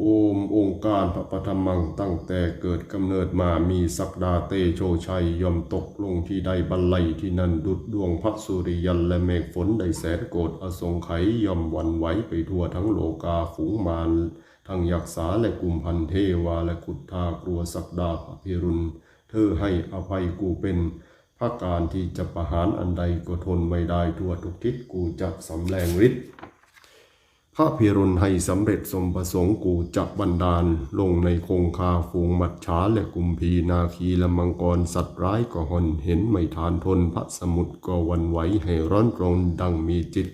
โอมองค์การพระปฐมังตั้งแต่เกิดกำเนิดมามีสักดาเตโชชัยย่อมตกลงที่ใดบรรลัยที่นั่นดุดดวงพระสุริยันและเมฆฝนได้แสนโกรธอสงไขยย่อมหวันไหวไปทั่วทั้งโลกาฝูงมารทั้งยักษาและกุมพันเทวาและกุฏากลัวสักดาพระพิรุณ เธอให้อภัยกูเป็นพระการที่จะประหารอันใดก็ทนไม่ได้ทั่วทุกทิศกูจะสำแรงฤทธิ์ พระพิรุณให้สำเร็จสมประสงค์กูจับบันดาล ลงในคงคาฝูงมัดฉาและกุมพีนาคีและมังกรสัตว์ร้ายก็หนเห็นไม่ทานทนพระสมุทรก็วันไหวให้ร้อนรนดังมีจิต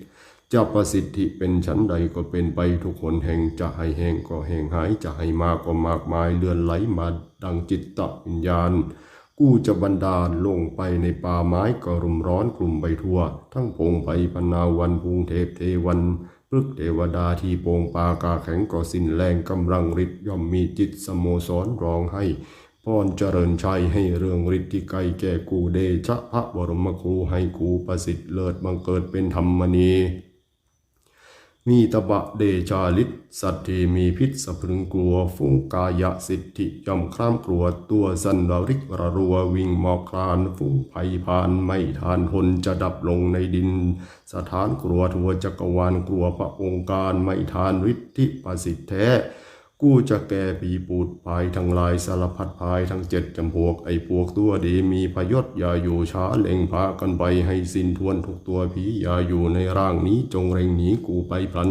เจ้าประสิทธิเป็นชั้นใดก็เป็นไปทุกคนแห่งจะให้แห่งก็แห่งหายจะให้มากก็มากมายเลื่อนไหลมาดังจิตตวิญญาณกูจะบันดาลลงไปในป่าไม้ก็รุมร้อนกลุ่มไปทั่ว ทั้งพงไปพนาวันภูงเทพเทวัน พฤกษเทวดาที่โปงปากาแข็งก็สิ้นแรงกำลังฤทธิ์ย่อมมีจิตสโมสรร้องให้พรเจริญชัยให้เรื่องฤทธิ์ที่ไกลแก่กูเดชะพระบรมครูให้กูประสิทธิ์เลิศบังเกิดเป็นธรรมนี มีตบะเดชาลิศสัตถีมีพิษสะพรึงกลัวฟุ้งกายสิทธิย่อมคร่ำกลัวตัวสันดาริกระรัววิ่งหมอกคลานฟุ้งภัยพานไม่ทานทนจะดับลงในดิน สถานกลัวทัวจักรวาลกลัวพระองค์การไม่ทานฤทธิประสิทธิแท้ กูจะแก่ปีปูดภายทั้งลายสารพัดภายทั้งเจ็ดจำพวกไอ้พวกตัวดีมีพยศอย่าอยู่ช้าเล็งพากันไปให้สิ้นทวนทุกตัวผีอย่าอยู่ในร่างนี้จงเร่งหนีกูไปพลัน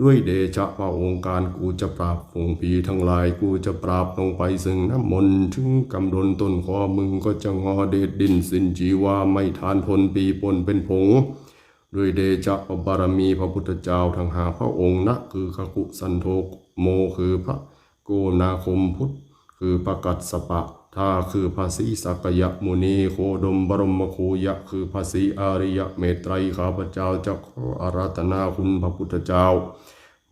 ด้วยเดชะพระองค์การกูจะปราบฝูงผีทั้งลายกูจะปราบลงไปซึ่งน้ำมนต์ถึงกำดนต้นคอมึงก็จะงอเดชดินสินจีวาไม่ทานทนปีปนเป็นผง ด้วยเดชะบารมีพระพุทธเจ้าทั้งหาพระองค์นะคือขคุสันโธโมคือพระโกนาคมพุทธ คือประกัศสปะท่าคือภาษีสักยมุนีโคดมบรมคูยะ คือภาษีอาริยเมตไตรข้าพเจ้าจะขออาราธนาคุณพระพุทธเจ้า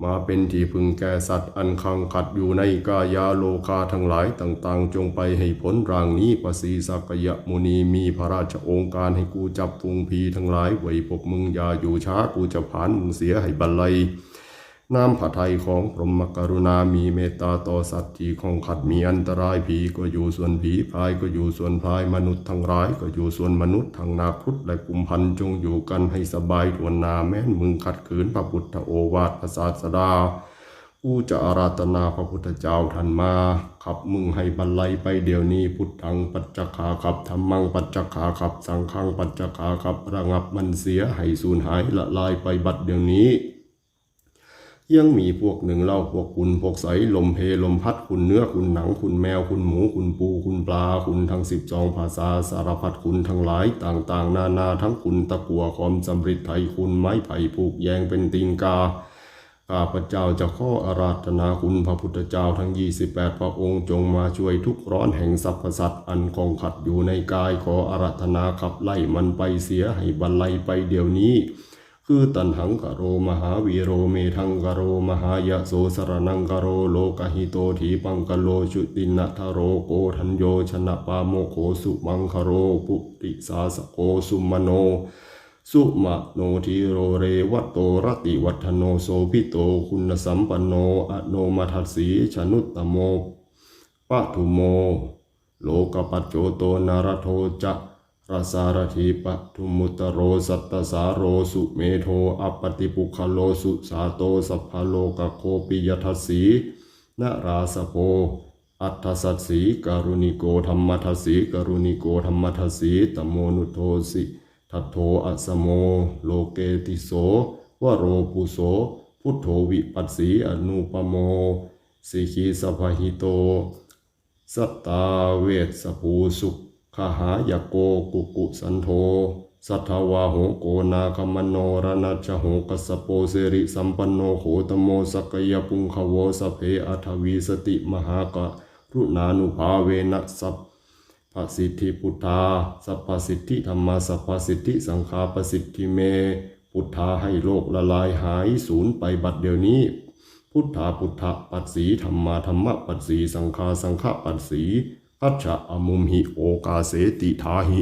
มาเป็นที่พึงแก่สัตว์อันคังขัดอยู่ในกายาโลกาทั้งหลายต่างๆ จงไปให้พ้นรางนี้ประสีสักยะมุนีมีพระราชองการให้กูจับฟุงพีทั้งหลายไว้พวกมึงอย่าอยู่ช้ากูจะผ่านมึงเสียให้บันไล น้ำผัดไทยของพรหมกรุณามีเมตตาต่อสัตว์ที่ของขัดมีอันตรายผีก็อยู่ส่วนผีพายก็อยู่ส่วนพายมนุษย์ทั้งร้ายก็อยู่ส่วนมนุษย์ทั้งนาครุฑและกุมพันจงอยู่กันให้สบายทวนนาแม้นมึงขัดขืนพระพุทธโอวาทพระศาสดากูจะอาราธนาพระพุทธเจ้าท่านมาขับมึงให้บรรลัยไปเดี๋ยวนี้พุทธังปัจจคาขับธรรมังปัจจคาขับสังฆังปัจจคาขับระงับมันเสียให้สูญหายละลายไปบัดเดี๋ยวนี้ ยังมีพวกหนึ่งเล่าพวกคุณพวกใสลมเพลมพัดคุณเนื้อคุณหนังคุณแมวคุณหมูคุณปูคุณปลาคุณทั้งสิบสองภาษาสารพัดคุณทั้งหลายต่างๆ นานาทั้งคุณตะกัวคอมสำริดไทยคุณไม้ไผ่ผูกแยงเป็นติงกาข้าพเจ้าจะข้ออาราธนาคุณพระพุทธเจ้าทั้ง 28 พระองค์จงมาช่วยทุกร้อนแห่งสรรพสัตว์อันคงขัดอยู่ในกายขออาราธนาขับไล่มันไปเสียให้บรรลัยไปเดี๋ยวนี้ คือตันหังกโรมหาวีโรเมทังกโรมหายะโสสรนังกโรโลกหิโตถีปังกโลชุตินัทโรโกทัญโยชนะปาโมโขสุมังคโรปุติสาสโกสุมโน สุมาโนทีโรเรวัตโตรติวัฒโนโสพิโตคุณสัมปันโนอโนมัทัสสีชนุตตโมปะทุโม โลกปัจโจโตนารโทจะ รสารถีปทุมุตโรสัตตสาโรสุเมโทอัปติปุคโลสุสาโตสัพพโลกโคปิยทัสสีนราสโพอัฏฐสัตสีการุณิโกธรรมทัสสีการุณิโกธรรมทัสสีตโมนุโทสิทัตโทอัสโมโลเกติโสวโรปุโสพุทโธวิปัสสีอนุปโมสิกีสภหิโต สัตตาเวสภูสุข ขหายโกกุกุสันโธสัทธวาโหโกนาคมโนรณัจโหกัสสโปเสริสัมปันโนโหตโมสกยปุงขโวสเพอัทวีสติมหากะรุณานุภาเวนะสัพพสิทธิพุทธาสัพพสิทธิธรรมาสัพพสิทธิสังฆาปสิทธิเม พุทธาให้โลกละลายหายสูญไปบัดเดี๋ยวนี้ พุทธาพุทธปัสสีธรรมาธรรมปัสสีสังฆาสังฆปัสสี အတ္ထအမုံဟိဩကာစေတိသာဟိ